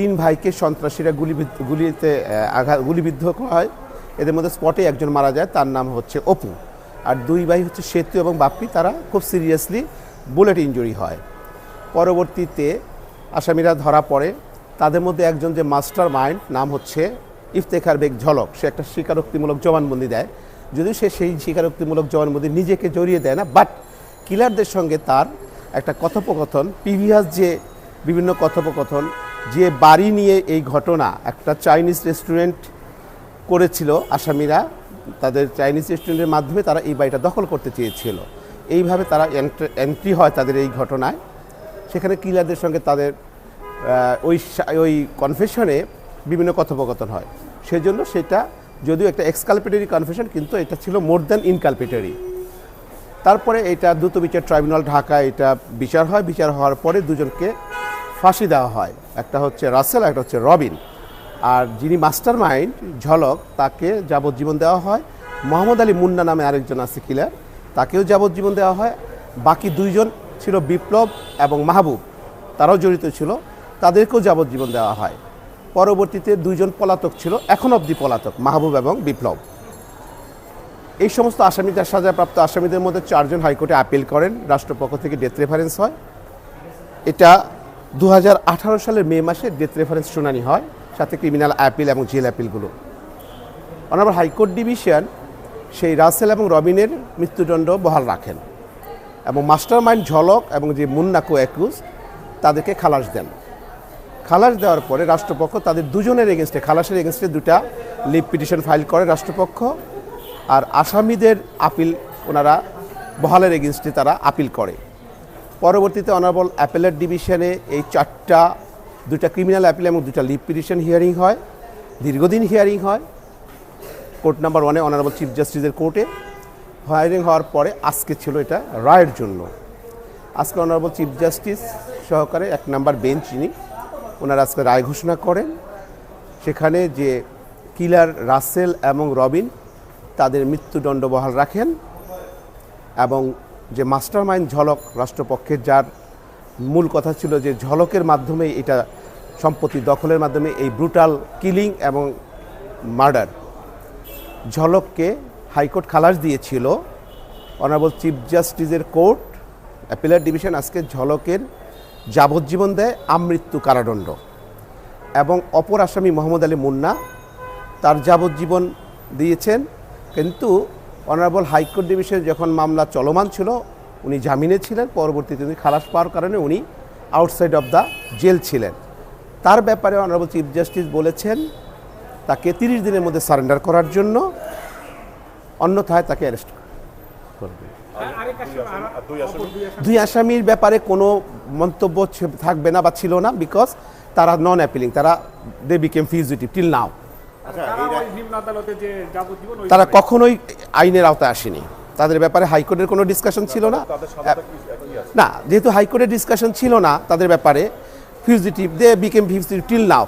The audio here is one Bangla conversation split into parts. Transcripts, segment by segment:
তিন ভাইকে সন্ত্রাসীরা গুলিবিদ্ধ গুলিতে আঘাত গুলিবিদ্ধ হয়। এদের মধ্যে স্পটে একজন মারা যায়, তার নাম হচ্ছে অপু। আর দুই ভাই হচ্ছে সেতু এবং বাপ্পি, তারা খুব সিরিয়াসলি বুলেট ইনজুরি হয়। পরবর্তীতে আসামিরা ধরা পড়ে। তাদের মধ্যে একজন যে মাস্টার মাইন্ড, নাম হচ্ছে ইফতেখার বেগ ঝলক। সে একটা স্বীকারোক্তিমূলক জবানবন্দি দেয়। যদিও সে সেই স্বীকারোক্তিমূলক জবানবন্দি নিজেকে জড়িয়ে দেয় না বাট কিলারদের সঙ্গে তার একটা কথোপকথন। প্রিভিয়াস যে বিভিন্ন কথোপকথন যে বাড়ি নিয়ে এই ঘটনা একটা চাইনিজ রেস্টুরেন্ট করেছিল আসামিরা, তাদের চাইনিজ রেস্টুরেন্টের মাধ্যমে তারা এই বাড়িটা দখল করতে চেয়েছিল। এইভাবে তারা এন্ট্রি হয় তাদের এই ঘটনায়। সেখানে কিলারদের সঙ্গে তাদের ওই ওই কনফেশনে বিভিন্ন কথোপকথন হয়। সেজন্য সেটা যদিও একটা এক্সকালপেটরি কনফেশন কিন্তু এটা ছিল মোর দ্যান ইনকালপেটরি তারপরে এটা দ্রুত বিচার ট্রাইব্যুনাল ঢাকা এটা বিচার হয়। বিচার হওয়ার পরে দুজনকে ফাঁসি দেওয়া হয়। একটা হচ্ছে রাসেল, একটা হচ্ছে রবিন। আর যিনি মাস্টার মাইন্ড ঝলক, তাকে যাবজ্জীবন দেওয়া হয়। মোহাম্মদ আলী মুন্না নামে আরেকজন আছে কিলার, তাকেও যাবজ্জীবন দেওয়া হয়। বাকি দুইজন ছিল বিপ্লব এবং মাহবুব। তারাও জড়িত ছিল, তাদেরকেও যাবজ্জীবন দেওয়া হয়। পরবর্তীতে দুইজন পলাতক ছিল, এখন অবধি পলাতক, মাহবুব এবং বিপ্লব। এই সমস্ত আসামিদের, সাজাপ্রাপ্ত আসামিদের মধ্যে চারজন হাইকোর্টে আপিল করেন, রাষ্ট্রপক্ষ থেকে ডেথ রেফারেন্স হয়। এটা দু হাজার আঠারো সালের মে মাসে ডেথ রেফারেন্স শুনানি হয়, সাথে ক্রিমিনাল অ্যাপিল এবং জেল অ্যাপিলগুলো। অনাবার হাইকোর্ট ডিভিশন সেই রাসেল এবং রবিনের মৃত্যুদণ্ড বহাল রাখেন এবং মাস্টার মাইন্ড ঝলক এবং যে মুন্নাকো অ্যাকুজ তাদেরকে খালাস দেন। খালাস দেওয়ার পরে রাষ্ট্রপক্ষ তাদের দুজনের এগেনস্টে, খালাসের এগেনস্টে দুটা লিভ পিটিশন ফাইল করে রাষ্ট্রপক্ষ আর আসামিদের আপিল ওনারা বহালের এগেনস্টে তারা আপিল করে। পরবর্তীতে অনারেবল অ্যাপেলেট ডিভিশনে এই চারটা দুটা ক্রিমিনাল অ্যাপিল এবং দুটা লিভ পিটিশন হিয়ারিং হয়, দীর্ঘদিন হিয়ারিং হয়। কোর্ট নাম্বার ওয়ানে অনারেবল চিফ জাস্টিসের কোর্টে হিয়ারিং হওয়ার পরে আজকে ছিল এটা রায়ের জন্য। আজকে অনারেবল চিফ জাস্টিস সহকারে এক নাম্বার বেঞ্চ যিনি, ওনারা আজকে রায় ঘোষণা করেন। সেখানে যে কিলার রাসেল এবং রবিন তাদের মৃত্যুদণ্ড বহাল রাখেন এবং যে মাস্টার মাইন্ড ঝলক রাষ্ট্রপক্ষের, যার মূল কথা ছিল যে ঝলকের মাধ্যমে এটা সম্পত্তি দখলের মাধ্যমে এই ব্রুটাল কিলিং এবং মার্ডার ঝলককে হাইকোর্ট খালাস দিয়েছিল। অনারেবল চিফ জাস্টিসের কোর্ট, অ্যাপিলার ডিভিশন আজকে ঝলকের যাবজ্জীবন দেয় আমৃত্যু কারাদণ্ড এবং অপর আসামি মোহাম্মদ আলী মুন্না তার যাবজ্জীবন দিয়েছেন। কিন্তু অনারেবল হাইকোর্ট ডিভিশন যখন মামলা চলমান ছিল উনি জামিনে ছিলেন পরবর্তীতে উনি খালাস পাওয়ার কারণে উনি আউটসাইড অফ দ্য জেল ছিলেন। তার ব্যাপারে অনারেবল চিফ জাস্টিস বলেছেন তাকে তিরিশ দিনের মধ্যে সারেন্ডার করার জন্য অন্যথায় তাকে অ্যারেস্ট করবে দুই আসামির ব্যাপারে কোনো মন্তব্য থাকবে না বা ছিল না বিকজ তারা নন অ্যাপিলিং তারা they became fugitive till now তারা ওই নিম্ন আদালতে যে যাবজ্জীবন ওই তারা কখনোই আইনের আওতায় আসেনি। তাদের ব্যাপারে হাইকোর্টের কোনো ডিসকাশন ছিল না। না যেহেতু হাইকোর্টের ডিসকাশন ছিল না তাদের ব্যাপারে fugitive they became fugitive till now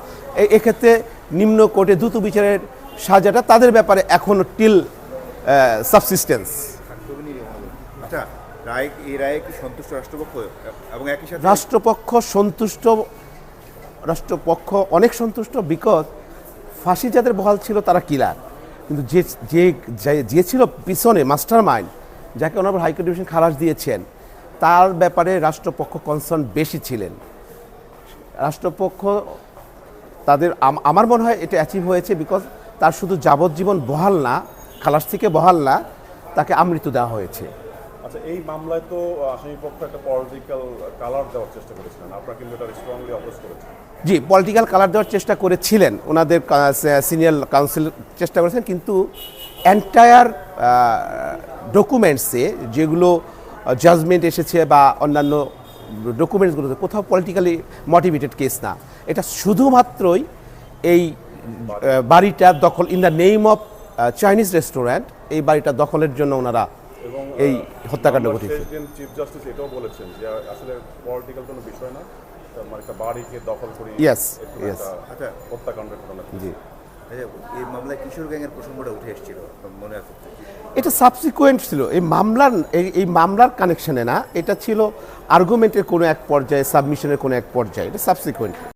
এক্ষেত্রে নিম্ন কোর্টে দ্রুত বিচারের সাজাটা তাদের ব্যাপারে এখনও টিল সাবসিস্টেন্স আচ্ছা রায় এই রায়ে কি সন্তুষ্ট রাষ্ট্রপক্ষ এবং একই সাথে রাষ্ট্রপক্ষ সন্তুষ্ট রাষ্ট্রপক্ষ অনেক সন্তুষ্ট বিকজ ফাঁসি যাদের বহাল ছিল তারা কিলার কিন্তু যে যে, যে- ছিল পিছনে মাস্টার মাইন্ড যাকে ওনার হাইকোর্ট ডিভিশন খালাস দিয়েছেন, তার ব্যাপারে রাষ্ট্রপক্ষ কনসার্ন বেশি ছিলেন। রাষ্ট্রপক্ষ তাদের আমার মনে হয় এটা অ্যাচিভ হয়েছে বিকজ তার শুধু যাবজ্জীবন বহাল না, খালাস থেকে বহাল না, তাকে আমৃত্যু দেওয়া হয়েছে। আচ্ছা এই মামলায় তো আসামি পক্ষ একটা পলিটিক্যাল কালার দেওয়ার চেষ্টা করেছিলেন। আপনারা কিন্তু এটা স্ট্রংলি অপোজ করেছেন জি পলিটিক্যাল কালার দেওয়ার চেষ্টা করেছিলেন। ওনাদের সিনিয়র কাউন্সিল চেষ্টা করেছেন কিন্তু এন্টায়ার ডকুমেন্টসে যেগুলো জাজমেন্ট এসেছে বা অন্যান্য ডকুমেন্টসগুলোতে কোথাও পলিটিক্যালি মোটিভেটেড কেস না। এটা শুধুমাত্রই এই বাড়িটা দখল in the name of Chinese restaurant এই বাড়িটা দখলের জন্য ওনারা এই হত্যাকাণ্ড ঘটেছে চিফ জাস্টিস এটাও বলেছেন যে আসলে পলিটিক্যাল কোনো বিষয় না মানে একটা বাড়িকে দখল করে yes. একটা আচ্ছা। হত্যাকাণ্ডের ঘটনা জি। এই মামলায় কিশোর গ্যাংয়ের প্রসঙ্গটা উঠে এসেছিল মনে আছে? এটা সাবসিকুয়েন্ট ছিল। এই মামলার এই এই মামলার কানেকশনে না এটা ছিল আর্গুমেন্টের কোনো এক পর্যায়ে সাবমিশনের কোনো এক পর্যায়ে এটা সাবসিকুয়েন্ট